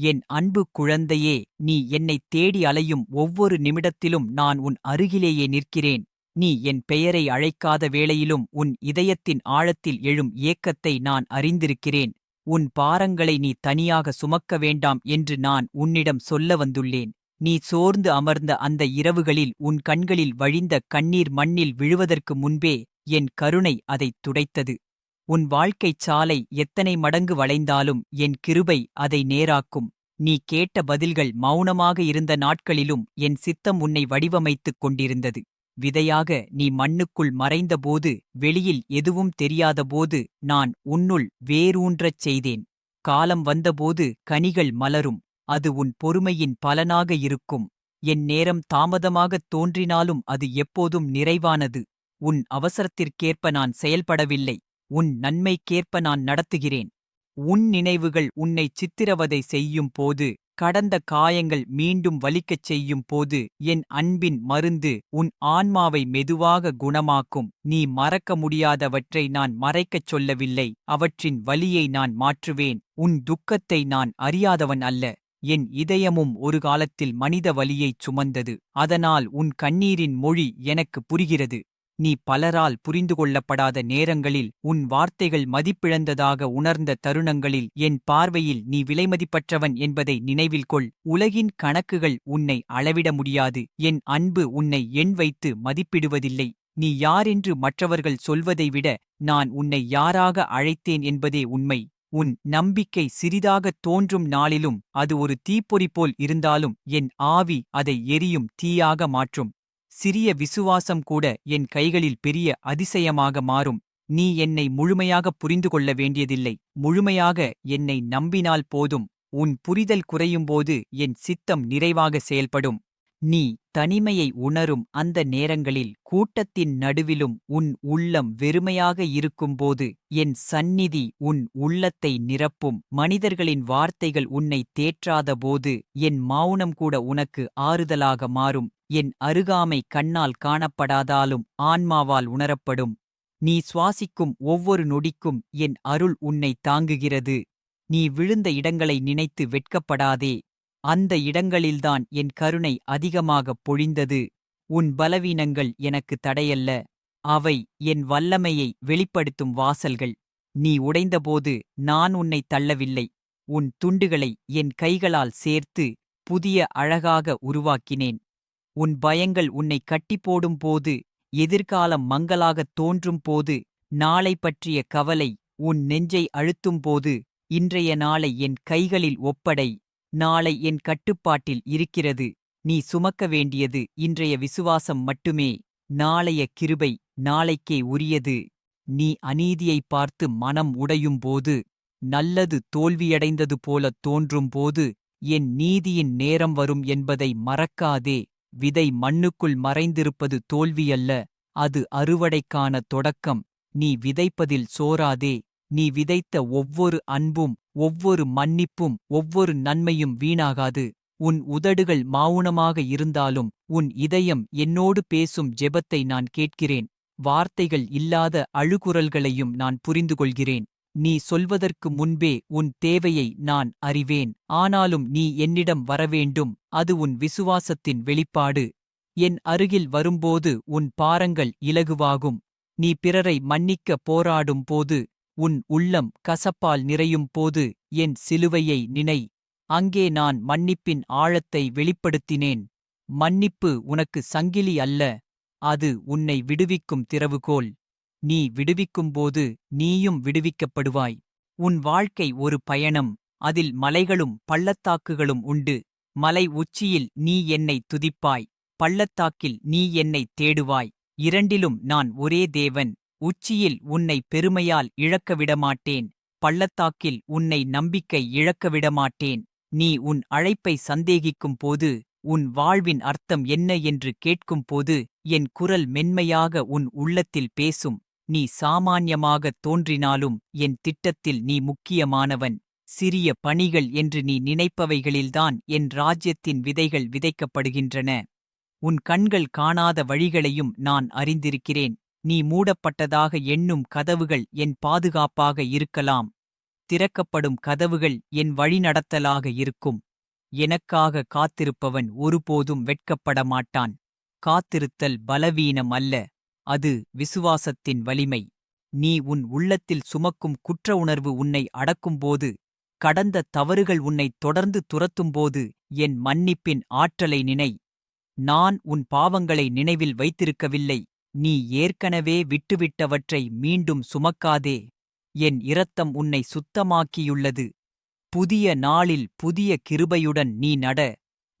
என் அன்பு குழந்தையே நீ என்னைத் தேடி அலையும் ஒவ்வொரு நிமிடத்திலும் நான் உன் அருகிலேயே நிற்கிறேன். நீ என் பெயரை அழைக்காத வேளையிலும் உன் இதயத்தின் ஆழத்தில் எழும் ஏக்கத்தை நான் அறிந்திருக்கிறேன். உன் பாரங்களை நீ தனியாக சுமக்க வேண்டாம் என்று நான் உன்னிடம் சொல்ல வந்துள்ளேன். நீ சோர்ந்து அமர்ந்த அந்த இரவுகளில் உன் கண்களில் வழிந்த கண்ணீர் மண்ணில் விழுவதற்கு முன்பே என் கருணை அதைத் துடைத்தது. உன் வாழ்க்கைச் சாலை எத்தனை மடங்கு வளைந்தாலும் என் கிருபை அதை நேராக்கும். நீ கேட்ட பதில்கள் மௌனமாக இருந்த நாட்களிலும் என் சித்தம் உன்னை வடிவமைத்துக் கொண்டிருந்தது. விதையாக நீ மண்ணுக்குள் மறைந்தபோது வெளியில் எதுவும் தெரியாதபோது நான் உன்னுள் வேரூன்றச் செய்தேன். காலம் வந்தபோது கனிகள் மலரும் அது உன் பொறுமையின் பலனாக இருக்கும். என் நேரம் தாமதமாகத் தோன்றினாலும் அது எப்போதும் நிறைவானது. உன் அவசரத்திற்கேற்ப நான் செயல்படவில்லை. உன் நன்மைக்கேற்ப நான் நடத்துகிறேன். உன் நினைவுகள் உன்னை சித்திரவதை செய்யும் போது கடந்த காயங்கள் மீண்டும் வலிக்கச் செய்யும் போது என் அன்பின் மருந்து உன் ஆன்மாவை மெதுவாக குணமாக்கும். நீ மறக்க முடியாதவற்றை நான் மறைக்கச் சொல்லவில்லை. அவற்றின் வலியை நான் மாற்றுவேன். உன் துக்கத்தை நான் அறியாதவன் அல்ல. என் இதயமும் ஒரு காலத்தில் மனித வலியைச் சுமந்தது. அதனால் உன் கண்ணீரின் மொழி எனக்கு புரிகிறது. நீ பலரால் புரிந்து கொள்ளப்படாத நேரங்களில் உன் வார்த்தைகள் மதிப்பிழந்ததாக உணர்ந்த தருணங்களில் என் பார்வையில் நீ விலைமதிப்பற்றவன் என்பதை நினைவில் கொள். உலகின் கணக்குகள் உன்னை அளவிட முடியாது. என் அன்பு உன்னை எண் வைத்து மதிப்பிடுவதில்லை. நீ யாரென்று மற்றவர்கள் சொல்வதை விட நான் உன்னை யாராக அழைத்தேன் என்பதே உண்மை. உன் நம்பிக்கை சிறிதாகத் தோன்றும் நாளிலும் அது ஒரு தீப்பொறி போல் இருந்தாலும் என் ஆவி அதை எரியும் தீயாக மாற்றும். சிறிய விசுவாசம் கூட என் கைகளில் பெரிய அதிசயமாக மாறும். நீ என்னை முழுமையாக புரிந்து கொள்ள வேண்டியதில்லை. முழுமையாக என்னை நம்பினால் போதும். உன் புரிதல் குறையும்போது என் சித்தம் நிறைவாக செயல்படும். நீ தனிமையை உணரும் அந்த நேரங்களில் கூட்டத்தின் நடுவிலும் உன் உள்ளம் வெறுமையாக இருக்கும்போது என் சந்நிதி உன் உள்ளத்தை நிரப்பும். மனிதர்களின் வார்த்தைகள் உன்னை தேற்றாதபோது என் மௌனம் கூட உனக்கு ஆறுதலாக மாறும். என் அருகாமை கண்ணால் காணப்படாதாலும் ஆன்மாவால் உணரப்படும். நீ சுவாசிக்கும் ஒவ்வொரு நொடிக்கும் என் அருள் உன்னை தாங்குகிறது. நீ விழுந்த இடங்களை நினைத்து வெட்கப்படாதே. அந்த இடங்களில்தான் என் கருணை அதிகமாகப் பொழிந்தது. உன் பலவீனங்கள் எனக்கு தடையல்ல. அவை என் வல்லமையை வெளிப்படுத்தும் வாசல்கள். நீ உடைந்தபோது நான் உன்னை தள்ளவில்லை. உன் துண்டுகளை என் கைகளால் சேர்த்து புதிய அழகாக உருவாக்கினேன். உன் பயங்கள் உன்னை கட்டிப்போடும் போது எதிர்காலம் மங்கலாகத் தோன்றும் போது நாளை பற்றிய கவலை உன் நெஞ்சை அழுத்தும் போது இன்றைய நாளை என் கைகளில் ஒப்படை நாளை என் கட்டுப்பாட்டில் இருக்கிறது நீ சுமக்க வேண்டியது இன்றைய விசுவாசம் மட்டுமே நாளைய கிருபை நாளைக்கே உரியது. நீ அநீதியைப் பார்த்து மனம் உடையும் போது நல்லது தோல்வியடைந்தது போலத் தோன்றும் போது என் நீதியின் நேரம் வரும் என்பதை மறக்காதே. விதை மண்ணுக்குள் மறைந்திருப்பது தோல்வியல்ல அது அறுவடைக்கான தொடக்கம். நீ விதைப்பதில் சோராதே நீ விதைத்த ஒவ்வொரு அன்பும் ஒவ்வொரு மன்னிப்பும் ஒவ்வொரு நன்மையும் வீணாகாது. உன் உதடுகள் மௌனமாக இருந்தாலும் உன் இதயம் என்னோடு பேசும் ஜெபத்தை நான் கேட்கிறேன். வார்த்தைகள் இல்லாத அழுகுரல்களையும் நான் புரிந்து கொள்கிறேன் நீ சொல்வதற்கு முன்பே உன் தேவையை நான் அறிவேன். ஆனாலும் நீ என்னிடம் வரவேண்டும். அது உன் விசுவாசத்தின் வெளிப்பாடு. என் அருகில் வரும்போது உன் பாரங்கள் இலகுவாகும். நீ பிறரை மன்னிக்க போராடும் போது உன் உள்ளம் கசப்பால் நிறையும் போது என் சிலுவையை நினை. அங்கே நான் மன்னிப்பின் ஆழத்தை வெளிப்படுத்தினேன். மன்னிப்பு உனக்கு சங்கிலி அல்ல. அது உன்னை விடுவிக்கும் திறவுகோல். நீ விடுவிக்கும்போது நீயும் விடுவிக்கப்படுவாய். உன் வாழ்க்கை ஒரு பயணம் அதில் மலைகளும் பள்ளத்தாக்குகளும் உண்டு. மலை உச்சியில் நீ என்னை துதிப்பாய் பள்ளத்தாக்கில் நீ என்னை தேடுவாய். இரண்டிலும் நான் ஒரே தேவன் உச்சியில் உன்னை பெருமையால் இழக்க விடமாட்டேன் பள்ளத்தாக்கில் உன்னை நம்பிக்கை இழக்க விடமாட்டேன். நீ உன் அழைப்பை சந்தேகிக்கும் போது உன் வாழ்வின் அர்த்தம் என்ன என்று கேட்கும் போது என் குரல் மென்மையாக உன் உள்ளத்தில் பேசும். நீ சாமான்யமாகத் தோன்றினாலும் என் திட்டத்தில் நீ முக்கியமானவன். சிறிய பணிகள் என்று நீ நினைப்பவைகளில்தான் என் ராஜ்யத்தின் விதைகள் விதைக்கப்படுகின்றன. உன் கண்கள் காணாத வழிகளையும் நான் அறிந்திருக்கிறேன். நீ மூடப்பட்டதாக எண்ணும் கதவுகள் என் பாதுகாப்பாக இருக்கலாம். திறக்கப்படும் கதவுகள் என் வழிநடத்தலாக இருக்கும். எனக்காக காத்திருப்பவன் ஒருபோதும் வெட்கப்பட மாட்டான் காத்திருத்தல் பலவீனம் அல்ல. அது விசுவாசத்தின் வலிமை. நீ உன் உள்ளத்தில் சுமக்கும் குற்ற உணர்வு உன்னை அடக்கும்போது கடந்த தவறுகள் உன்னை தொடர்ந்து துரத்தும்போது என் மன்னிப்பின் ஆற்றலை நினை. நான் உன் பாவங்களை நினைவில் வைத்திருக்கவில்லை. நீ ஏற்கனவே விட்டுவிட்டவற்றை மீண்டும் சுமக்காதே. என் இரத்தம் உன்னை சுத்தமாக்கியுள்ளது. புதிய நாளில் புதிய கிருபையுடன் நீ நட.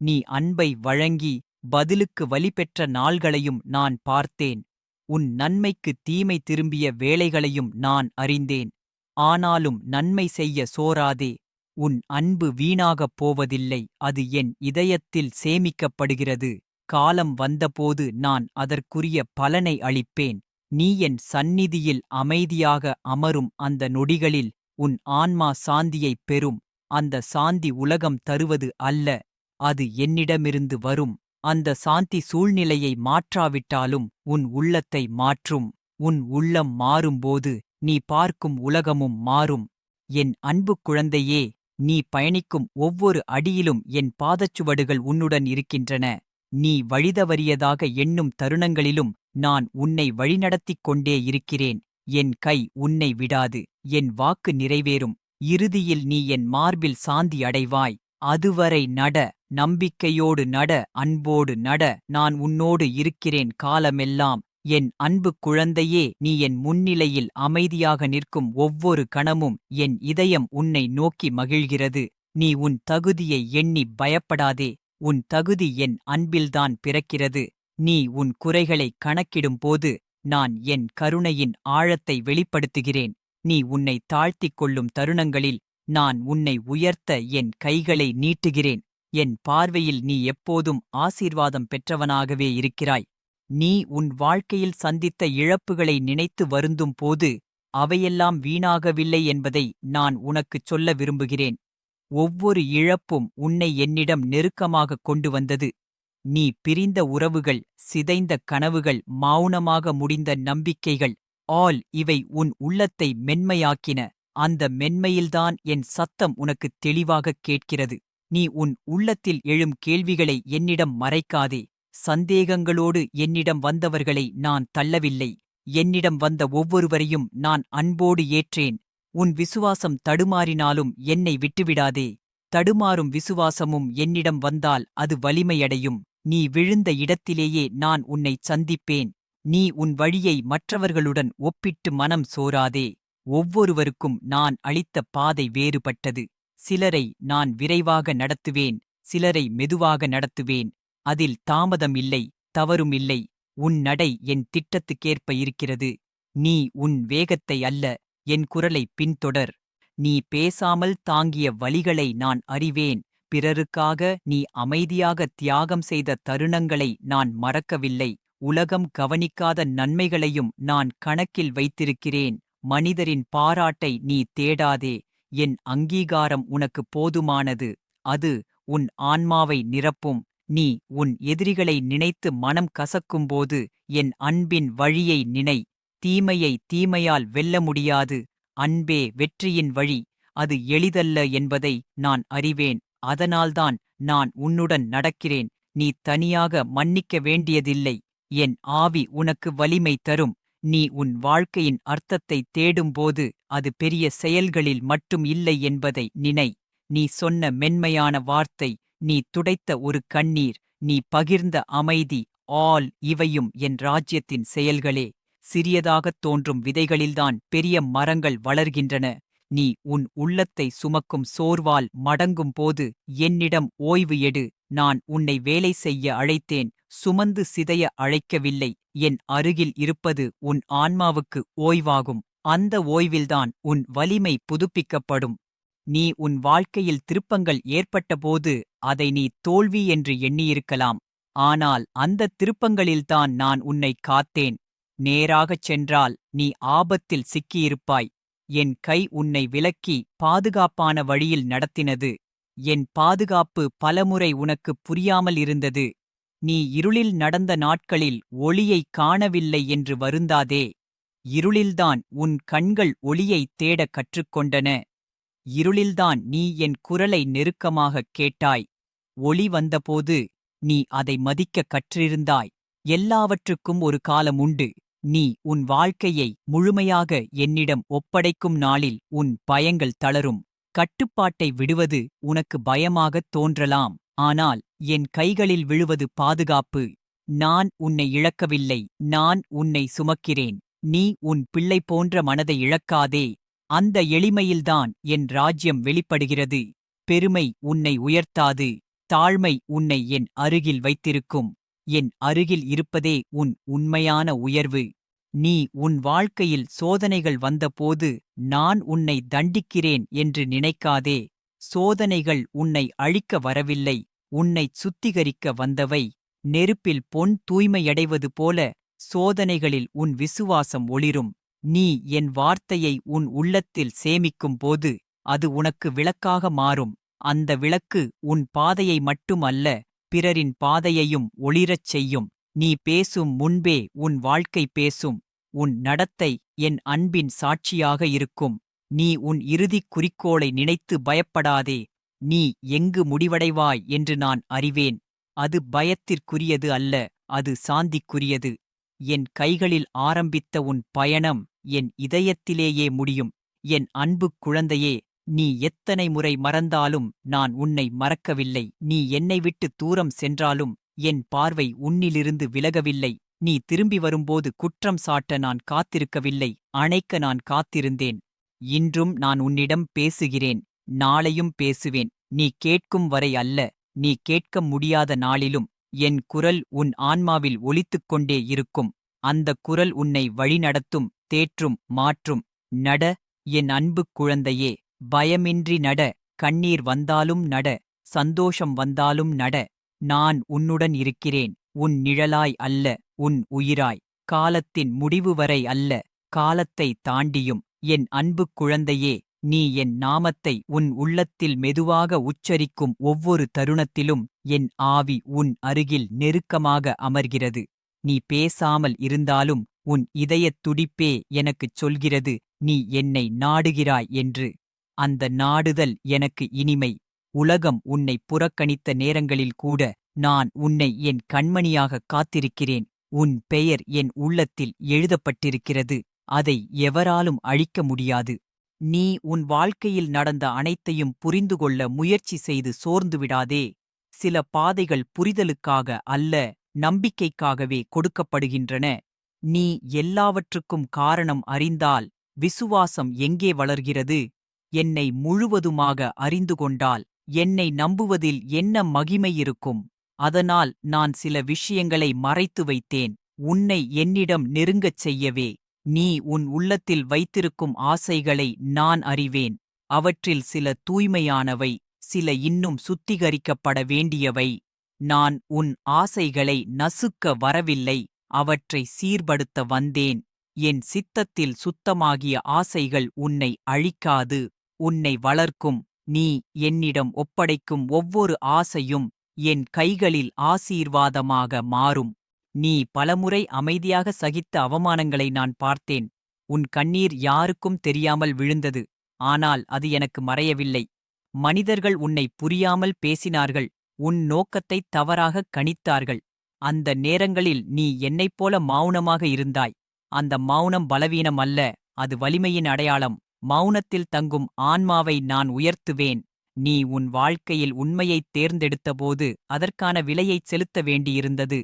நீ அன்பை வழங்கி பதிலுக்கு வலிபெற்ற நாள்களையும் நான் பார்த்தேன். உன் நன்மைக்கு தீமை திரும்பிய வேளைகளையும் நான் அறிந்தேன். ஆனாலும் நன்மை செய்ய சோராதே உன் அன்பு வீணாகப் போவதில்லை. அது என் இதயத்தில் சேமிக்கப்படுகிறது. காலம் வந்தபோது நான் அதற்குரிய பலனை அளிப்பேன். நீ என் சந்நிதியில் அமைதியாக அமரும். அந்த நொடிகளில் உன் ஆன்மா சாந்தியைப் பெறும். அந்த சாந்தி உலகம் தருவது அல்ல. அது என்னிடமிருந்து வரும். அந்த சாந்தி சூழ்நிலையை மாற்றாவிட்டாலும் உன் உள்ளத்தை மாற்றும். உன் உள்ளம் மாறும்போது நீ பார்க்கும் உலகமும் மாறும். என் அன்பு குழந்தையே நீ பயணிக்கும் ஒவ்வொரு அடியிலும் என் பாதச்சுவடுகள் உன்னுடன் இருக்கின்றன. நீ வழிதவறியதாக எண்ணும் தருணங்களிலும் நான் உன்னை வழிநடத்திக் கொண்டே இருக்கிறேன். என் கை உன்னை விடாது. என் வாக்கு நிறைவேறும். இறுதியில் நீ என் மார்பில் சாந்தி அடைவாய். அதுவரை நட நம்பிக்கையோடு நட அன்போடு நட நான் உன்னோடு இருக்கிறேன் காலமெல்லாம். என் அன்பு குழந்தையே நீ என் முன்னிலையில் அமைதியாக நிற்கும் ஒவ்வொரு கணமும் என் இதயம் உன்னை நோக்கி மகிழ்கிறது. நீ உன் தகுதியை எண்ணி பயப்படாதே. உன் தகுதி என் அன்பில்தான் பிறக்கிறது. நீ உன் குறைகளை கணக்கிடும்போது நான் என் கருணையின் ஆழத்தை வெளிப்படுத்துகிறேன். நீ உன்னை தாழ்த்திக் கொள்ளும் தருணங்களில் நான் உன்னை உயர்த்த என் கைகளை நீட்டுகிறேன். என் பார்வையில் நீ எப்போதும் ஆசீர்வாதம் பெற்றவனாகவே இருக்கிறாய். நீ உன் வாழ்க்கையில் சந்தித்த இழப்புகளை நினைத்து வருந்தும் போது அவையெல்லாம் வீணாகவில்லை என்பதை நான் உனக்குச் சொல்ல விரும்புகிறேன். ஒவ்வொரு இழப்பும் உன்னை என்னிடம் நெருக்கமாகக் கொண்டு வந்தது. நீ பிரிந்த உறவுகள் சிதைந்த கனவுகள் மௌனமாக முடிந்த நம்பிக்கைகள் ஆல் இவை உன் உள்ளத்தை மென்மையாக்கின. அந்த மென்மையில்தான் என் சத்தம் உனக்குத் தெளிவாகக் கேட்கிறது. நீ உன் உள்ளத்தில் எழும் கேள்விகளை என்னிடம் மறைக்காதே. சந்தேகங்களோடு என்னிடம் வந்தவர்களை நான் தள்ளவில்லை. என்னிடம் வந்த ஒவ்வொருவரையும் நான் அன்போடு ஏற்றேன். உன் விசுவாசம் தடுமாறினாலும் என்னை விட்டுவிடாதே. தடுமாறும் விசுவாசமும் என்னிடம் வந்தால் அது வலிமையடையும். நீ விழுந்த இடத்திலேயே நான் உன்னை சந்திப்பேன். நீ உன் வழியை மற்றவர்களுடன் ஒப்பிட்டு மனம் சோராதே. ஒவ்வொருவருக்கும் நான் அளித்த பாதை வேறுபட்டது. சிலரை நான் விரைவாக நடத்துவேன் சிலரை மெதுவாக நடத்துவேன். அதில் தாமதம் இல்லை தவறும் இல்லை உன் நடை என் திட்டத்துக்கேற்ப இருக்கிறது. நீ உன் வேகத்தை அல்ல என் குரலை பின்தொடர். நீ பேசாமல் தாங்கிய வழிகளை நான் அறிவேன். பிறருக்காக நீ அமைதியாக தியாகம் செய்த தருணங்களை நான் மறக்கவில்லை. உலகம் கவனிக்காத நன்மைகளையும் நான் கணக்கில் வைத்திருக்கிறேன். மனிதரின் பாராட்டை நீ தேடாதே. என் அங்கீகாரம் உனக்கு போதுமானது. அது உன் ஆன்மாவை நிரப்பும். நீ உன் எதிரிகளை நினைத்து மனம் கசக்கும்போது என் அன்பின் வழியை நினை. தீமையை தீமையால் வெல்ல முடியாது. அன்பே வெற்றியின் வழி. அது எளிதல்ல என்பதை நான் அறிவேன். அதனால்தான் நான் உன்னுடன் நடக்கிறேன். நீ தனியாக மன்னிக்க வேண்டியதில்லை. என் ஆவி உனக்கு வலிமை தரும். நீ உன் வாழ்க்கையின் அர்த்தத்தை தேடும்போது அது பெரிய செயல்களில் மட்டும் இல்லை என்பதை நினை. நீ சொன்ன மென்மையான வார்த்தை நீ துடைத்த ஒரு கண்ணீர் நீ பகிர்ந்த அமைதி ஆல் இவையும் என் ராஜ்யத்தின் செயல்களே. சிறியதாகத் தோன்றும் விதைகளில்தான் பெரிய மரங்கள் வளர்கின்றன. நீ உன் உள்ளத்தை சுமக்கும் சோர்வால் மடங்கும் போது என்னிடம் ஓய்வு எடு. நான் உன்னை வேலை செய்ய அழைத்தேன். சுமந்து சிதைய அழைக்கவில்லை. என் அருகில் இருப்பது உன் ஆன்மாவுக்கு ஓய்வாகும். அந்த ஓய்வில்தான் உன் வலிமை புதுப்பிக்கப்படும். நீ உன் வாழ்க்கையில் திருப்பங்கள் ஏற்பட்டபோது அதை நீ தோல்வி என்று எண்ணியிருக்கலாம். ஆனால் அந்த திருப்பங்களில்தான் நான் உன்னை காத்தேன். நேராகச் சென்றால் நீ ஆபத்தில் சிக்கியிருப்பாய். என் கை உன்னை விலக்கி பாதுகாப்பான வழியில் நடத்தினது. என் பாதுகாப்பு பலமுறை உனக்கு புரியாமல் இருந்தது. நீ இருளில் நடந்த நாட்களில் ஒளியைக் காணவில்லை என்று வருந்தாதே. இருளில்தான் உன் கண்கள் ஒளியைத் தேடக் கற்றுக்கொண்டன. இருளில்தான் நீ என் குரலை நெருக்கமாகக் கேட்டாய். ஒளி வந்தபோது நீ அதை மதிக்கக் கற்றிருந்தாய். எல்லாவற்றுக்கும் ஒரு காலம் உண்டு. நீ உன் வாழ்க்கையை முழுமையாக என்னிடம் ஒப்படைக்கும் நாளில் உன் பயங்கள் தளரும். கட்டுப்பாட்டை விடுவது உனக்கு பயமாகத் தோன்றலாம். ஆனால் என் கைகளில் விழுவது பாதுகாப்பு. நான் உன்னை இழக்கவில்லை. நான் உன்னை சுமக்கிறேன். நீ உன் பிள்ளை போன்ற மனதை இழக்காதே. அந்த எளிமையில்தான் என் ராஜ்யம் வெளிப்படுகிறது. பெருமை உன்னை உயர்த்தாது. தாழ்மை உன்னை என் அருகில் வைத்திருக்கும். என் அருகில் இருப்பதே உன் உண்மையான உயர்வு. நீ உன் வாழ்க்கையில் சோதனைகள் வந்தபோது நான் உன்னை தண்டிக்கிறேன் என்று நினைக்காதே. சோதனைகள் உன்னை அழிக்க வரவில்லை உன்னைச் சுத்திகரிக்க வந்தவை. நெருப்பில் பொன் தூய்மையடைவது போல சோதனைகளில் உன் விசுவாசம் ஒளிரும். நீ என் வார்த்தையை உன் உள்ளத்தில் சேமிக்கும் போது அது உனக்கு விளக்காக மாறும். அந்த விளக்கு உன் பாதையை மட்டுமல்ல பிறரின் பாதையையும் ஒளிரச் செய்யும். நீ பேசும் முன்பே உன் வாழ்க்கை பேசும். உன் நடத்தை என் அன்பின் சாட்சியாக இருக்கும். நீ உன் இறுதிக் குறிக்கோளை நினைத்து பயப்படாதே நீ எங்கு முடிவடைவாய் என்று நான் அறிவேன். அது பயத்திற்குரியது அல்ல அது சாந்திக்குரியது. என் கைகளில் ஆரம்பித்த உன் பயணம் என் இதயத்திலேயே முடியும். என் அன்புக் குழந்தையே நீ எத்தனை முறை மறந்தாலும் நான் உன்னை மறக்கவில்லை. நீ என்னை விட்டு தூரம் சென்றாலும் என் பார்வை உன்னிலிருந்து விலகவில்லை. நீ திரும்பி வரும்போது குற்றம் சாட்ட நான் காத்திருக்கவில்லை. அணைக்க நான் காத்திருந்தேன். இன்றும் நான் உன்னிடம் பேசுகிறேன் நாளையும் பேசுவேன். நீ கேட்கும் வரை அல்ல நீ கேட்க முடியாத நாளிலும் என் குரல் உன் ஆன்மாவில் ஒலித்துக் கொண்டே இருக்கும். அந்த குரல் உன்னை வழிநடத்தும் தேற்றும் மாற்றும். நட என் அன்புக் குழந்தையே பயமின்றி நட. கண்ணீர் வந்தாலும் நட சந்தோஷம் வந்தாலும் நட. நான் உன்னுடன் இருக்கிறேன் உன் நிழலாய் அல்ல உன் உயிராய். காலத்தின் முடிவு வரை அல்ல காலத்தை தாண்டியும். என் அன்புக் குழந்தையே நீ என் நாமத்தை உன் உள்ளத்தில் மெதுவாக உச்சரிக்கும் ஒவ்வொரு தருணத்திலும் என் ஆவி உன் அருகில் நெருக்கமாக அமர்கிறது. நீ பேசாமல் இருந்தாலும் உன் இதயத் துடிப்பே எனக்குச் சொல்கிறது நீ என்னை நாடுகிறாய் என்று. அந்த நாடுதல் எனக்கு இனிமை. உலகம் உன்னை புறக்கணித்த நேரங்களில் கூட நான் உன்னை என் கண்மணியாகக் காத்திருக்கிறேன். உன் பெயர் என் உள்ளத்தில் எழுதப்பட்டிருக்கிறது. அதை எவராலும் அழிக்க முடியாது. நீ உன் வாழ்க்கையில் நடந்த அனைத்தையும் புரிந்து கொள்ள முயற்சி செய்து சோர்ந்துவிடாதே சில பாதைகள் புரிதலுக்காக அல்ல நம்பிக்கைக்காகவே கொடுக்கப்படுகின்றன. நீ எல்லாவற்றுக்கும் காரணம் அறிந்தால் விசுவாசம் எங்கே வளர்கிறது? என்னை முழுவதுமாக அறிந்து கொண்டால் என்னை நம்புவதில் என்ன மகிமை இருக்கும்? அதனால் நான் சில விஷயங்களை மறைத்து வைத்தேன். உன்னை என்னிடம் நெருங்கச் செய்யவே. நீ உன் உள்ளத்தில் வைத்திருக்கும் ஆசைகளை நான் அறிவேன். அவற்றில் சில தூய்மையானவை சில இன்னும் சுத்திகரிக்கப்பட வேண்டியவை. நான் உன் ஆசைகளை நசுக்க வரவில்லை அவற்றை சீர்படுத்த வந்தேன். என் சித்தத்தில் சுத்தமாகிய ஆசைகள் உன்னை அழிக்காது உன்னை வளர்க்கும். நீ என்னிடம் ஒப்படைக்கும் ஒவ்வொரு ஆசையும் என் கைகளில் ஆசீர்வாதமாக மாறும். நீ பலமுறை அமைதியாக சகித்த அவமானங்களை நான் பார்த்தேன். உன் கண்ணீர் யாருக்கும் தெரியாமல் விழுந்தது. ஆனால் அது எனக்கு மறையவில்லை. மனிதர்கள் உன்னை புரியாமல் பேசினார்கள். உன் நோக்கத்தை தவறாகக் கணித்தார்கள். அந்த நேரங்களில் நீ என்னைப் போல மௌனமாக இருந்தாய். அந்த மௌனம் பலவீனம் அல்ல அது வலிமையின் அடையாளம். மௌனத்தில் தங்கும் ஆன்மாவை நான் உயர்த்துவேன். நீ உன் வாழ்க்கையில் உண்மையைத் தேர்ந்தெடுத்தபோது அதற்கான விலையைச் செலுத்த வேண்டியிருந்தது.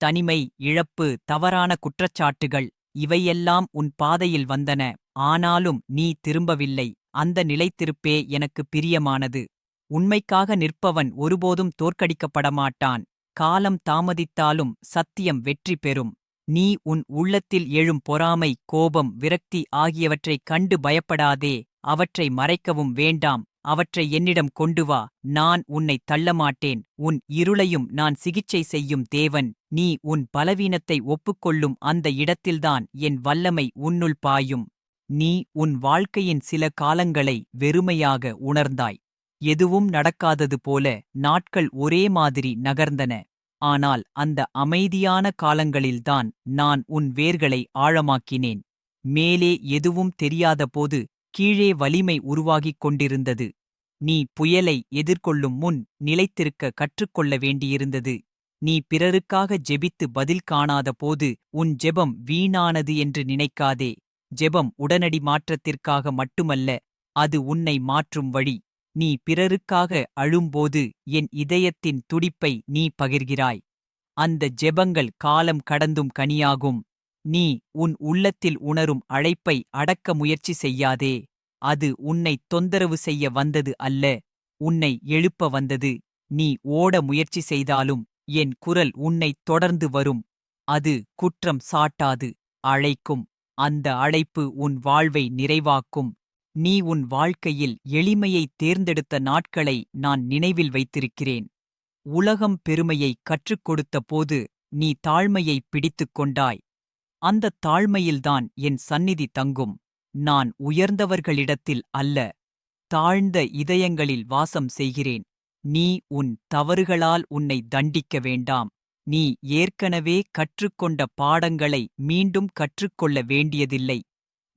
தனிமை இழப்பு தவறான குற்றச்சாட்டுகள் இவையெல்லாம் உன் பாதையில் வந்தன. ஆனாலும் நீ திரும்பவில்லை. அந்த நிலைத்திருப்பே எனக்கு பிரியமானது. உண்மைக்காக நிற்பவன் ஒருபோதும் தோற்கடிக்கப்படமாட்டான். காலம் தாமதித்தாலும் சத்தியம் வெற்றி பெறும். நீ உன் உள்ளத்தில் எழும் பொறாமை கோபம் விரக்தி ஆகியவற்றைக் கண்டு பயப்படாதே. அவற்றை மறைக்கவும் வேண்டாம். அவற்றை என்னிடம் கொண்டு வா நான் உன்னை தள்ளமாட்டேன். உன் இருளையும் நான் சிகிச்சை செய்யும் தேவன் நீ உன் பலவீனத்தை ஒப்புக்கொள்ளும் அந்த இடத்தில்தான் என் வல்லமை உன்னுள் பாயும். நீ உன் வாழ்க்கையின் சில காலங்களை வெறுமையாக உணர்ந்தாய். எதுவும் நடக்காதது போல நாட்கள் ஒரே மாதிரி நகர்ந்தன. ஆனால் அந்த அமைதியான காலங்களில்தான் நான் உன் வேர்களை ஆழமாக்கினேன். மேலே எதுவும் தெரியாதபோது கீழே வலிமை உருவாகிக் கொண்டிருந்தது. நீ புயலை எதிர்கொள்ளும் முன் நிலைத்திருக்க கற்றுக்கொள்ள வேண்டியிருந்தது. நீ பிறருக்காக ஜெபித்து பதில் காணாத போது உன் ஜெபம் வீணானது என்று நினைக்காதே. ஜெபம் உடனடி மாற்றத்திற்காக மட்டுமல்ல அது உன்னை மாற்றும் வழி. நீ பிறருக்காக அழும்போது என் இதயத்தின் துடிப்பை நீ பகிர்கிறாய். அந்த ஜெபங்கள் காலம் கடந்தும் கனியாகும். நீ உன் உள்ளத்தில் உணரும் அழைப்பை அடக்க முயற்சி செய்யாதே. அது உன்னை தொந்தரவு செய்ய வந்தது அல்ல உன்னை எழுப்ப வந்தது. நீ ஓட முயற்சி செய்தாலும் என் குரல் உன்னை தொடர்ந்து வரும். அது குற்றம் சாட்டாது. அழைக்கும் அந்த அழைப்பு உன் வாழ்வை நிறைவாக்கும். நீ உன் வாழ்க்கையில் எளிமையை தேர்ந்தெடுத்த நாட்களை நான் நினைவில் வைத்திருக்கிறேன். உலகம் பெருமையை கற்றுக் கொடுத்த போது நீ தாழ்மையை பிடித்துக் கொண்டாய். அந்த தாழ்மையில்தான் என் சந்நிதி தங்கும். நான் உயர்ந்தவர்களிடத்தில் அல்ல தாழ்ந்த இதயங்களில் வாசம் செய்கிறேன். நீ உன் தவறுகளால் உன்னை தண்டிக்க வேண்டாம். நீ ஏற்கனவே கற்றுக்கொண்ட பாடங்களை மீண்டும் கற்றுக்கொள்ள வேண்டியதில்லை.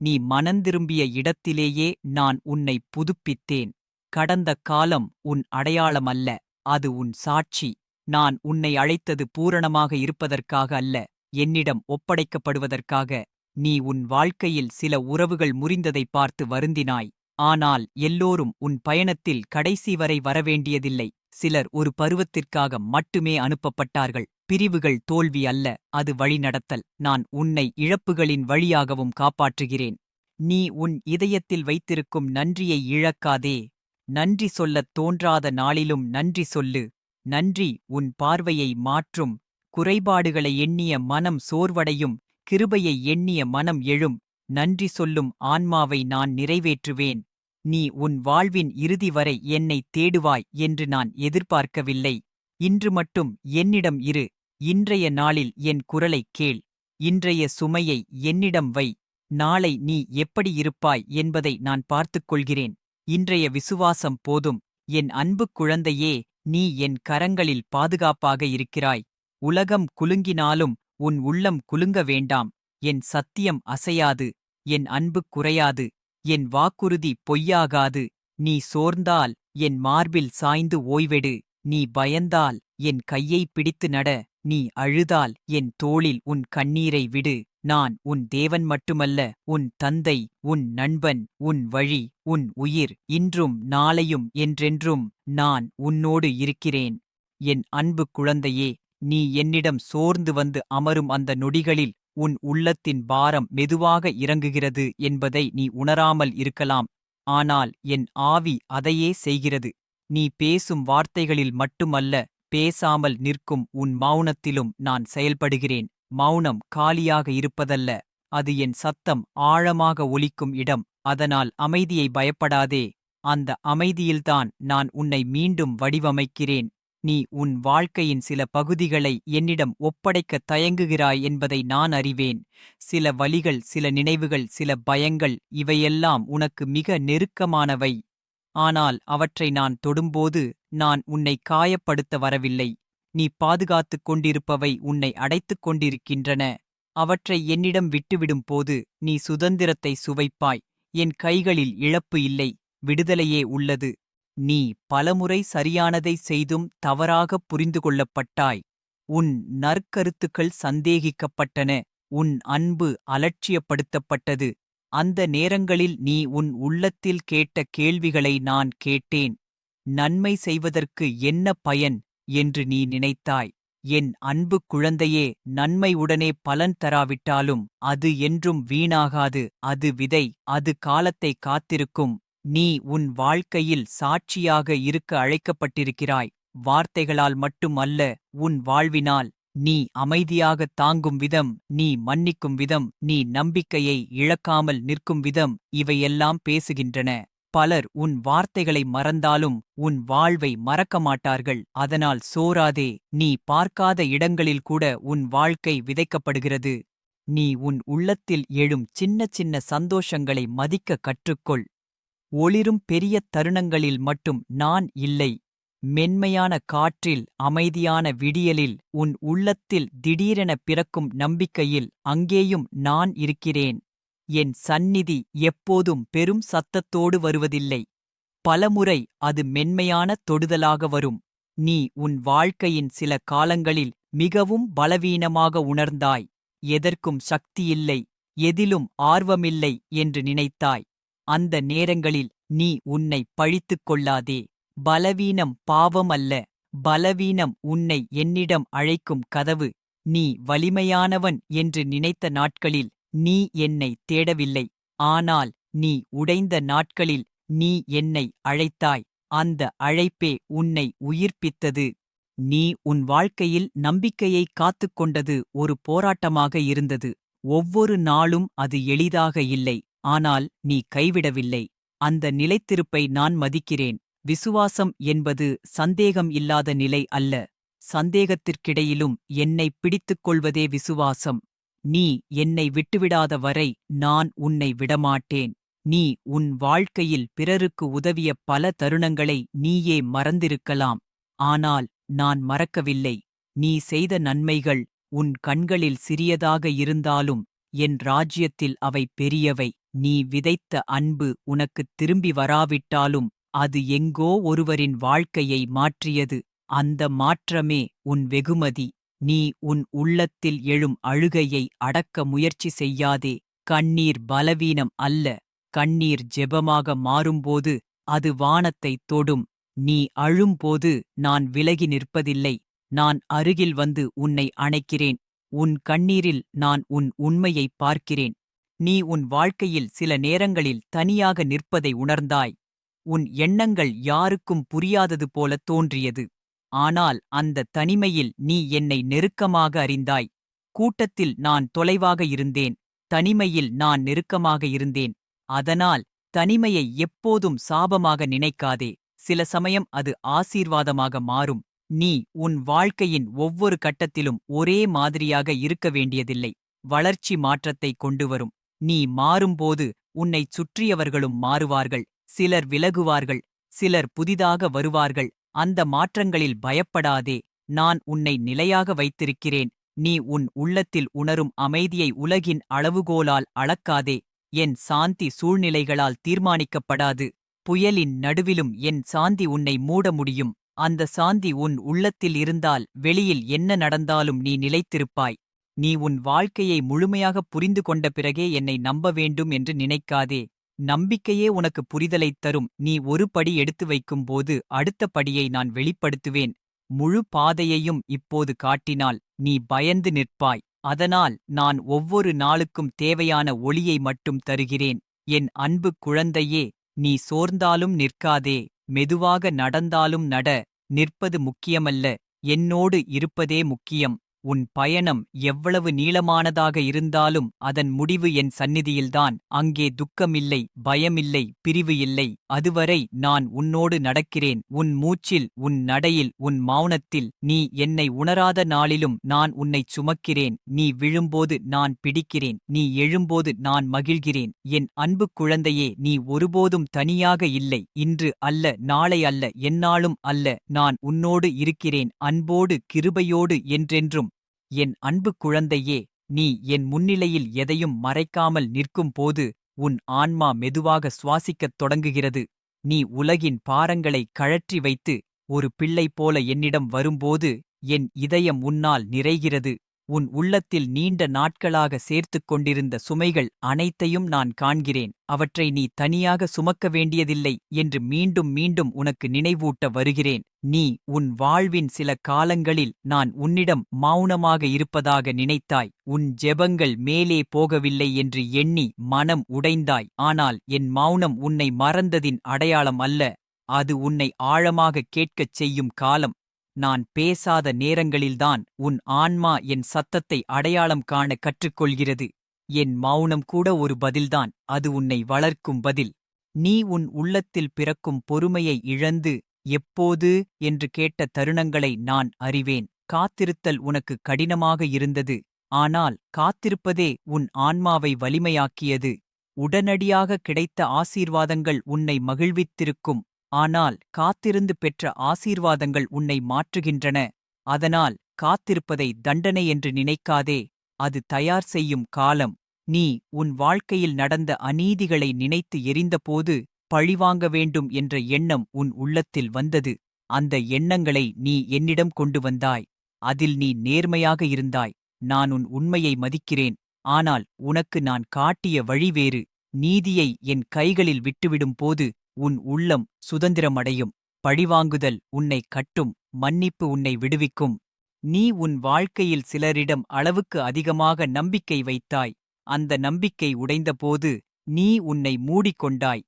நீ மனந்திரும்பிய இடத்திலேயே நான் உன்னை புதுப்பித்தேன். கடந்த காலம் உன் அடையாளமல்ல அது உன் சாட்சி. நான் உன்னை அழைத்தது பூரணமாக இருப்பதற்காக அல்ல. என்னிடம் ஒப்படைக்கப்படுவதற்காக நீ உன் வாழ்க்கையில் சில உறவுகள் முறிந்ததைப் பார்த்து வருந்தினாய். ஆனால் எல்லோரும் உன் பயணத்தில் கடைசி வரை வரவேண்டியதில்லை. சிலர் ஒரு பருவத்திற்காக மட்டுமே அனுப்பப்பட்டார்கள். பிரிவுகள் தோல்வி அல்ல அது வழிநடத்தல். நான் உன்னை இழப்புகளின் வழியாகவும் காப்பாற்றுகிறேன். நீ உன் இதயத்தில் வைத்திருக்கும் நன்றியை இழக்காதே. நன்றி சொல்லத் தோன்றாத நாளிலும் நன்றி சொல்லு. நன்றி உன் பார்வையை மாற்றும். குறைபாடுகளை எண்ணிய மனம் சோர்வடையும் கிருபையை எண்ணிய மனம் எழும். நன்றி சொல்லும் ஆன்மாவை நான் நிறைவேற்றுவேன். நீ உன் வாழ்வின் இறுதி வரை என்னை தேடுவாய் என்று நான் எதிர்பார்க்கவில்லை. இன்று மட்டும் என்னிடம் இரு. இன்றைய நாளில் என் குரலைக் கேள். இன்றைய சுமையை என்னிடம் வை. நாளை நீ எப்படி இருப்பாய் என்பதை நான் பார்த்துக் கொள்கிறேன். இன்றைய விசுவாசம் போதும். என் அன்புக் குழந்தையே நீ என் கரங்களில் பாதுகாப்பாக இருக்கிறாய். உலகம் குலுங்கினாலும் உன் உள்ளம் குலுங்க வேண்டாம். என் சத்தியம் அசையாது. என் அன்பு குறையாது. என் வாக்குறுதி பொய்யாகாது. நீ சோர்ந்தால் என் மார்பில் சாய்ந்து ஓய்வெடு. நீ பயந்தால் என் கையை பிடித்து நட. நீ அழுதால் என் தோளில் உன் கண்ணீரை விடு. நான் உன் தேவன் மட்டுமல்ல. உன் தந்தை உன் நண்பன் உன் வழி உன் உயிர் இன்றும் நாளையும் என்றென்றும் நான் உன்னோடு இருக்கிறேன். என் அன்பு குழந்தையே நீ என்னிடம் சோர்ந்து வந்து அமரும் அந்த நொடிகளில் உன் உள்ளத்தின் பாரம் மெதுவாக இறங்குகிறது என்பதை நீ உணராமல் இருக்கலாம். ஆனால் என் ஆவி அதையே செய்கிறது. நீ பேசும் வார்த்தைகளில் மட்டுமல்ல பேசாமல் நிற்கும் உன் மௌனத்திலும் நான் செயல்படுகிறேன். மௌனம் காலியாக இருப்பதல்ல அது என் சத்தம் ஆழமாக ஒலிக்கும் இடம். அதனால் அமைதியை பயப்படாதே. அந்த அமைதியில்தான் நான் உன்னை மீண்டும் வடிவமைக்கிறேன். நீ உன் வாழ்க்கையின் சில பகுதிகளை என்னிடம் ஒப்படைக்க தயங்குகிறாய் என்பதை நான் அறிவேன். சில வலிகள் சில நினைவுகள் சில பயங்கள் இவையெல்லாம் உனக்கு மிக நெருக்கமானவை. ஆனால் அவற்றை நான் தொடும்போது நான் உன்னை காயப்படுத்த வரவில்லை. நீ பாதுகாத்துக் கொண்டிருப்பவை உன்னை அடைத்துக் கொண்டிருக்கின்றன. அவற்றை என்னிடம் விட்டுவிடும் போது நீ சுதந்திரத்தை சுவைப்பாய். என் கைகளில் இழப்பு இல்லை. விடுதலையே உள்ளது. நீ பலமுறை சரியானதை செய்தும் தவறாகப் புரிந்து கொள்ளப்பட்டாய் உன் நற்கருத்துக்கள் சந்தேகிக்கப்பட்டன. உன் அன்பு அலட்சியப்படுத்தப்பட்டது. அந்த நேரங்களில் நீ உன் உள்ளத்தில் கேட்ட கேள்விகளை நான் கேட்டேன். நன்மை செய்வதற்கு என்ன பயன் என்று நீ நினைத்தாய். என் அன்பு குழந்தையே நன்மை உடனே பலன் தராவிட்டாலும் அது என்றும் வீணாகாது. அது விதை அது காலத்தை காத்திருக்கும். நீ உன் வாழ்க்கையில் சாட்சியாக இருக்க அழைக்கப்பட்டிருக்கிறாய். வார்த்தைகளால் மட்டும் அல்ல உன் வாழ்வினால் நீ அமைதியாகத் தாங்கும் விதம் நீ மன்னிக்கும் விதம் நீ நம்பிக்கையை இழக்காமல் நிற்கும் விதம் இவையெல்லாம் பேசுகின்றன. பலர் உன் வார்த்தைகளை மறந்தாலும் உன் வாழ்வை மறக்க மாட்டார்கள் அதனால் சோராதே நீ பார்க்காத இடங்களில் கூட உன் வாழ்க்கை விதைக்கப்படுகிறது. நீ உன் உள்ளத்தில் எழும் சின்ன சின்ன சந்தோஷங்களை மதிக்க கற்றுக்கொள். ஒளிரும் பெரிய தருணங்களில் மட்டும் நான் இல்லை. மென்மையான காற்றில் அமைதியான விடியலில் உன் உள்ளத்தில் திடீரென பிறக்கும் நம்பிக்கையில் அங்கேயும் நான் இருக்கிறேன். என் சந்நிதி எப்போதும் பெரும் சத்தத்தோடு வருவதில்லை. பலமுறை அது மென்மையான தொடுதலாக வரும். நீ உன் வாழ்க்கையின் சில காலங்களில் மிகவும் பலவீனமாக உணர்ந்தாய். எதற்கும் சக்தியில்லை எதிலும் ஆர்வமில்லை என்று நினைத்தாய். அந்த நேரங்களில் நீ உன்னை பழித்துக் கொள்ளாதே. பலவீனம் பாவம் அல்ல. பலவீனம் உன்னை என்னிடம் அழைக்கும் கதவு. நீ வலிமையானவன் என்று நினைத்த நாட்களில் நீ என்னை தேடவில்லை. ஆனால் நீ உடைந்த நாட்களில் நீ என்னை அழைத்தாய். அந்த அழைப்பே உன்னை உயிர்ப்பித்தது. நீ உன் வாழ்க்கையில் நம்பிக்கையை காத்துக் கொண்டது ஒரு போராட்டமாக இருந்தது. ஒவ்வொரு நாளும் அது எளிதாக இல்லை. ஆனால் நீ கைவிடவில்லை. அந்த நிலைத்திருப்பை நான் மதிக்கிறேன். விசுவாசம் என்பது சந்தேகம் இல்லாத நிலை அல்ல. சந்தேகத்திற்கிடையிலும் என்னை பிடித்துக் கொள்வதே விசுவாசம். நீ என்னை விட்டுவிடாத வரை நான் உன்னை விடமாட்டேன். நீ உன் வாழ்க்கையில் பிறருக்கு உதவிய பல தருணங்களை நீயே மறந்திருக்கலாம். ஆனால் நான் மறக்கவில்லை. நீ செய்த நன்மைகள் உன் கண்களில் சிறியதாக இருந்தாலும் என் ராஜ்யத்தில் அவை பெரியவை. நீ விதைத்த அன்பு உனக்குத் திரும்பி வராவிட்டாலும் அது எங்கோ ஒருவரின் வாழ்க்கையை மாற்றியது. அந்த மாற்றமே உன் வெகுமதி. நீ உன் உள்ளத்தில் எழும் அழுகையை அடக்க முயற்சி செய்யாதே. கண்ணீர் பலவீனம் அல்ல. கண்ணீர் ஜெபமாக மாறும்போது அது வானத்தைத் தொடும். நீ அழும்போது நான் விலகி நிற்பதில்லை. நான் அருகில் வந்து உன்னை அணைக்கிறேன். உன் கண்ணீரில் நான் உன் உண்மையைப் பார்க்கிறேன். நீ உன் வாழ்க்கையில் சில நேரங்களில் தனியாக நிற்பதை உணர்ந்தாய். உன் எண்ணங்கள் யாருக்கும் புரியாதது போல தோன்றியது. ஆனால் அந்த தனிமையில் நீ என்னை நெருக்கமாக அறிந்தாய். கூட்டத்தில் நான் தொலைவாக இருந்தேன். தனிமையில் நான் நெருக்கமாக இருந்தேன். அதனால் தனிமையை எப்போதும் சாபமாக நினைக்காதே. சில சமயம் அது ஆசீர்வாதமாக மாறும். நீ உன் வாழ்க்கையின் ஒவ்வொரு கட்டத்திலும் ஒரே மாதிரியாக இருக்க வேண்டியதில்லை. வளர்ச்சி மாற்றத்தை கொண்டுவரும் நீ மாறும்போது உன்னைச் சுற்றியவர்களும் மாறுவார்கள். சிலர் விலகுவார்கள் சிலர் புதிதாக வருவார்கள். அந்த மாற்றங்களில் பயப்படாதே நான் உன்னை நிலையாக வைத்திருக்கிறேன். நீ உன் உள்ளத்தில் உணரும் அமைதியை உலகின் அளவுகோலால் அளக்காதே. என் சாந்தி சூழ்நிலைகளால் தீர்மானிக்கப்படாது. புயலின் நடுவிலும் என் சாந்தி உன்னை மூட முடியும். அந்த சாந்தி உன் உள்ளத்தில் இருந்தால் வெளியில் என்ன நடந்தாலும் நீ நிலைத்திருப்பாய். நீ உன் வாழ்க்கையை முழுமையாக புரிந்து கொண்ட பிறகே என்னை நம்ப வேண்டும் என்று நினைக்காதே. நம்பிக்கையே உனக்கு புரிதலைத் தரும். நீ ஒரு படி எடுத்து வைக்கும்போது அடுத்த படியை நான் வெளிப்படுத்துவேன். முழு பாதையையும் இப்போது காட்டினால் நீ பயந்து நிற்பாய். அதனால் நான் ஒவ்வொரு நாளுக்கும் தேவையான ஒளியை மட்டும் தருகிறேன். என் அன்பு குழந்தையே நீ சோர்ந்தாலும் நிற்காதே. மெதுவாக நடந்தாலும் நட. நிற்பது முக்கியமல்ல. என்னோடு இருப்பதே முக்கியம். உன் பயணம் எவ்வளவு நீளமானதாக இருந்தாலும் அதன் முடிவு என் சந்நிதியில்தான். அங்கே துக்கமில்லை பயமில்லை பிரிவு இல்லை அதுவரை நான் உன்னோடு நடக்கிறேன். உன் மூச்சில் உன் நடையில் உன் மௌனத்தில் நீ என்னை உணராத நாளிலும் நான் உன்னைச் சுமக்கிறேன். நீ விழும்போது நான் பிடிக்கிறேன். நீ எழும்போது நான் மகிழ்கிறேன். என் அன்பு குழந்தையே நீ ஒருபோதும் தனியாக இல்லை. இன்று அல்ல நாளை அல்ல எந்நாளும் அல்ல. நான் உன்னோடு இருக்கிறேன். அன்போடு கிருபையோடு என்றென்றும் என் அன்பு குழந்தையே நீ என் முன்னிலையில் எதையும் மறைக்காமல் நிற்கும்போது உன் ஆன்மா மெதுவாக சுவாசிக்கத் தொடங்குகிறது. நீ உலகின் பாரங்களை கழற்றி வைத்து ஒரு பிள்ளை போல என்னிடம் வரும்போது என் இதயம் உன்னால் நிறைகிறது. உன் உள்ளத்தில் நீண்ட நாட்களாக சேர்த்துக் கொண்டிருந்த சுமைகள் அனைத்தையும் நான் காண்கிறேன். அவற்றை நீ தனியாக சுமக்க வேண்டியதில்லை என்று மீண்டும் மீண்டும் உனக்கு நினைவூட்ட வருகிறேன். நீ உன் வாழ்வின் சில காலங்களில் நான் உன்னிடம் மௌனமாக இருப்பதாக நினைத்தாய். உன் ஜெபங்கள் மேலே போகவில்லை என்று எண்ணி மனம் உடைந்தாய். ஆனால் என் மௌனம் உன்னை மறந்ததின் அடையாளம் அல்ல. அது உன்னை ஆழமாக கேட்கச் செய்யும் காலம். நான் பேசாத நேரங்களில்தான் உன் ஆன்மா என் சத்தத்தை அடையாளம் காண கற்றுக்கொள்கிறது. என் மௌனம் கூட ஒரு பதில்தான். அது உன்னை வளர்க்கும் பதில். நீ உன் உள்ளத்தில் பிறக்கும் பொறுமையை இழந்து எப்போது? என்று கேட்ட தருணங்களை நான் அறிவேன். காத்திருத்தல் உனக்கு கடினமாக இருந்தது. ஆனால் காத்திருப்பதே உன் ஆன்மாவை வலிமையாக்கியது. உடனடியாக கிடைத்த ஆசீர்வாதங்கள் உன்னை மகிழ்வித்திருக்கும். ஆனால் காத்திருந்து பெற்ற ஆசீர்வாதங்கள் உன்னை மாற்றுகின்றன. அதனால் காத்திருப்பதை தண்டனை என்று நினைக்காதே. அது தயார் செய்யும் காலம். நீ உன் வாழ்க்கையில் நடந்த அநீதிகளை நினைத்து எரிந்தபோது பழிவாங்க வேண்டும் என்ற எண்ணம் உன் உள்ளத்தில் வந்தது. அந்த எண்ணங்களை நீ என்னிடம் கொண்டு வந்தாய். அதில் நீ நேர்மையாக இருந்தாய். நான் உன் உண்மையை மதிக்கிறேன். ஆனால் உனக்கு நான் காட்டிய வழி வேறு. நீதியை என் கைகளில் விட்டுவிடும் போது உன் உள்ளம் சுதந்திரமடையும். பழிவாங்குதல் உன்னை கட்டும். மன்னிப்பு உன்னை விடுவிக்கும். நீ உன் வாழ்க்கையில் சிலரிடம் அளவுக்கு அதிகமாக நம்பிக்கை வைத்தாய். அந்த நம்பிக்கை உடைந்தபோது நீ உன்னை மூடிக்கொண்டாய்.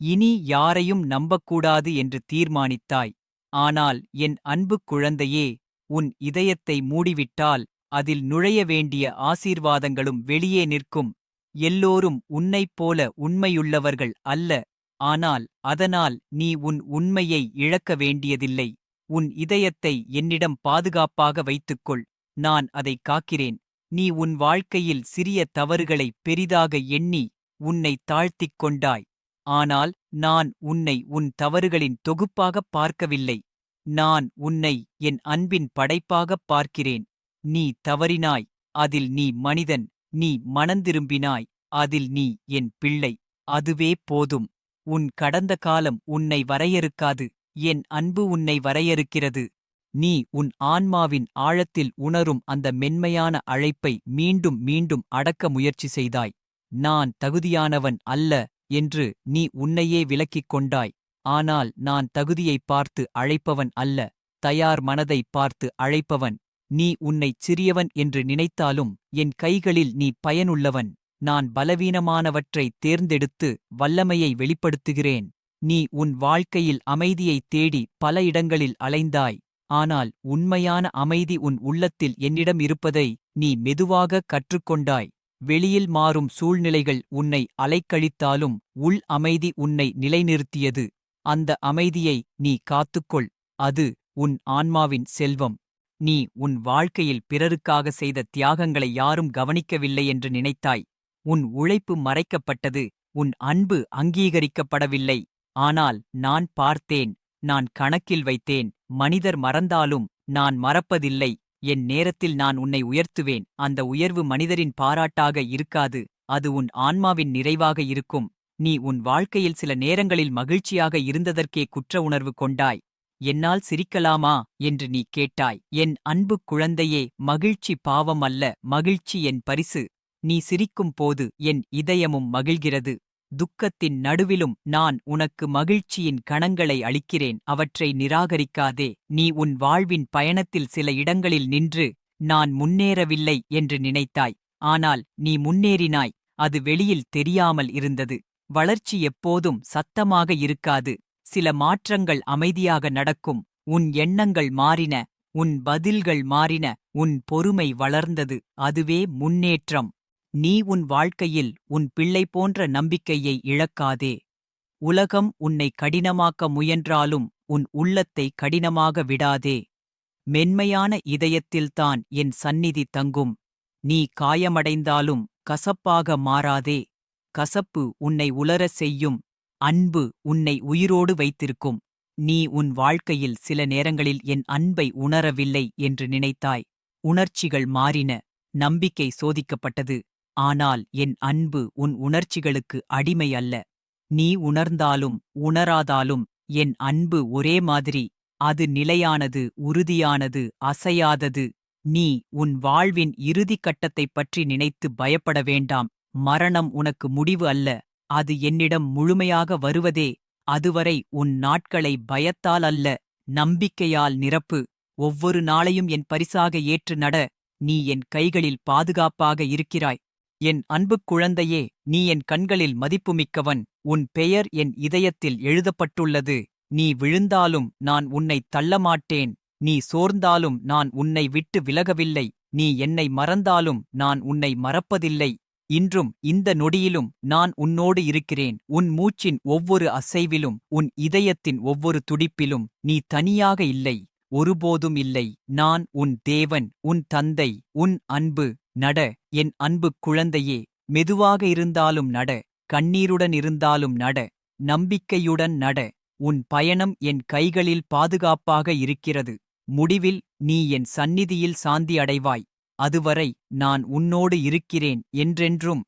இனி யாரையும் நம்பக்கூடாது என்று தீர்மானித்தாய். ஆனால் என் அன்பு குழந்தையே உன் இதயத்தை மூடிவிட்டால் அதில் நுழைய வேண்டிய ஆசீர்வாதங்களும் வெளியே நிற்கும். எல்லோரும் உன்னைப் போல உண்மையுள்ளவர்கள் அல்ல. ஆனால் அதனால் நீ உன் உண்மையை இழக்க வேண்டியதில்லை. உன் இதயத்தை என்னிடம் பாதுகாப்பாக வைத்துக்கொள். நான் அதை காக்கிறேன். நீ உன் வாழ்க்கையில் சிறிய தவறுகளை பெரிதாக எண்ணி உன்னை தாழ்த்திக் கொண்டாய். ஆனால் நான் உன்னை உன் தவறுகளின் தொகுப்பாகப் பார்க்கவில்லை. நான் உன்னை என் அன்பின் படைப்பாகப் பார்க்கிறேன். நீ தவறினாய். அதில் நீ மனிதன். நீ மனந்திரும்பினாய் அதில் நீ என் பிள்ளை. அதுவே போதும். உன் கடந்த காலம் உன்னை வரையறுக்காது என் அன்பு உன்னை வரையறுக்கிறது. நீ உன் ஆன்மாவின் ஆழத்தில் உணரும் அந்த மென்மையான அழைப்பை மீண்டும் மீண்டும் அடக்க முயற்சி செய்தாய். நான் தகுதியானவன் அல்ல என்று நீ உன்னையே விலக்கிக் கொண்டாய். ஆனால் நான் தகுதியைப் பார்த்து அழைப்பவன் அல்ல தயார் மனதைப் பார்த்து அழைப்பவன். நீ உன்னைச் சிறியவன் என்று நினைத்தாலும் என் கைகளில் நீ பயனுள்ளவன். நான் பலவீனமானவற்றை தேர்ந்தெடுத்து வல்லமையை வெளிப்படுத்துகிறேன். நீ உன் வாழ்க்கையில் அமைதியைத் தேடி பல இடங்களில் அலைந்தாய். ஆனால் உண்மையான அமைதி உன் உள்ளத்தில் என்னிடம் இருப்பதை நீ மெதுவாக கற்றுக்கொண்டாய். வெளியில் மாறும் சூழ்நிலைகள் உன்னை அலைக்கழித்தாலும் உள் அமைதி உன்னை நிலைநிறுத்தியது. அந்த அமைதியை நீ காத்துக்கொள். அது உன் ஆன்மாவின் செல்வம். நீ உன் வாழ்க்கையில் பிறருக்காக செய்த தியாகங்களை யாரும் கவனிக்கவில்லை என்று நினைத்தாய். உன் உழைப்பு மறைக்கப்பட்டது உன் அன்பு அங்கீகரிக்கப்படவில்லை. ஆனால் நான் பார்த்தேன் நான் கணக்கில் வைத்தேன் மனிதர் மறந்தாலும் நான் மறப்பதில்லை. என் நேரத்தில் நான் உன்னை உயர்த்துவேன் அந்த உயர்வு மனிதரின் பாராட்டாக இருக்காது அது உன் ஆன்மாவின் நிறைவாக இருக்கும். நீ உன் வாழ்க்கையில் சில நேரங்களில் மகிழ்ச்சியாக இருந்ததற்கே குற்ற உணர்வு கொண்டாய். என்னால் சிரிக்கலாமா? என்று நீ கேட்டாய். என் அன்பு குழந்தையே மகிழ்ச்சி பாவம் அல்ல மகிழ்ச்சி என் பரிசு. நீ சிரிக்கும் போது என் இதயமும் மகிழ்கிறது. துக்கத்தின் நடுவிலும் நான் உனக்கு மகிழ்ச்சியின் கணங்களை அளிக்கிறேன். அவற்றை நிராகரிக்காதே. நீ உன் வாழ்வின் பயணத்தில் சில இடங்களில் நின்று நான் முன்னேறவில்லை என்று நினைத்தாய். ஆனால் நீ முன்னேறினாய். அது வெளியில் தெரியாமல் இருந்தது. வளர்ச்சி எப்போதும் சத்தமாக இருக்காது. சில மாற்றங்கள் அமைதியாக நடக்கும். உன் எண்ணங்கள் மாறின. உன் பதில்கள் மாறின. உன் பொறுமை வளர்ந்தது. அதுவே முன்னேற்றம். நீ உன் வாழ்க்கையில் உன் பிள்ளை போன்ற நம்பிக்கையை இழக்காதே. உலகம் உன்னை கடினமாக்க முயன்றாலும் உன் உள்ளத்தை கடினமாக விடாதே. மென்மையான இதயத்தில்தான் என் சந்நிதி தங்கும். நீ காயமடைந்தாலும் கசப்பாக மாறாதே. கசப்பு உன்னை உலரச் செய்யும். அன்பு உன்னை உயிரோடு வைத்திருக்கும். நீ உன் வாழ்க்கையில் சில நேரங்களில் என் அன்பை உணரவில்லை என்று நினைத்தாய். உணர்ச்சிகள் மாறின. நம்பிக்கை சோதிக்கப்பட்டது. ஆனால் என் அன்பு உன் உணர்ச்சிகளுக்கு அடிமை அல்ல. நீ உணர்ந்தாலும் உணராதாலும் என் அன்பு ஒரே மாதிரி. அது நிலையானது உறுதியானது அசையாதது. நீ உன் வாழ்வின் இறுதிக் கட்டத்தைப் பற்றி நினைத்து பயப்பட வேண்டாம். மரணம் உனக்கு முடிவு அல்ல. அது என்னிடம் முழுமையாக வருவதே. அதுவரை உன் நாட்களை பயத்தால் அல்ல. நம்பிக்கையால் நிரப்பு. ஒவ்வொரு நாளையும் என் பரிசாக ஏற்று நட. நீ என் கைகளில் பாதுகாப்பாக இருக்கிறாய். என் அன்புக் குழந்தையே நீ என் கண்களில் மதிப்புமிக்கவன். உன் பெயர் என் இதயத்தில் எழுதப்பட்டுள்ளது. நீ விழுந்தாலும் நான் உன்னைத் தள்ளமாட்டேன். நீ சோர்ந்தாலும் நான் உன்னை விட்டு விலகவில்லை. நீ என்னை மறந்தாலும் நான் உன்னை மறப்பதில்லை. இன்றும் இந்த நொடியிலும் நான் உன்னோடு இருக்கிறேன். உன் மூச்சின் ஒவ்வொரு அசைவிலும் உன் இதயத்தின் ஒவ்வொரு துடிப்பிலும் நீ தனியாக இல்லை. ஒருபோதும் இல்லை. நான் உன் தேவன் உன் தந்தை உன் அன்பு. நட என் அன்புக் குழந்தையே மெதுவாக இருந்தாலும் நட கண்ணீருடன் இருந்தாலும் நட நம்பிக்கையுடன் நட உன் பயணம் என் கைகளில் பாதுகாப்பாக இருக்கிறது. முடிவில் நீ என் சந்நிதியில் சாந்தி அடைவாய் அதுவரை நான் உன்னோடு இருக்கிறேன் என்றென்றும்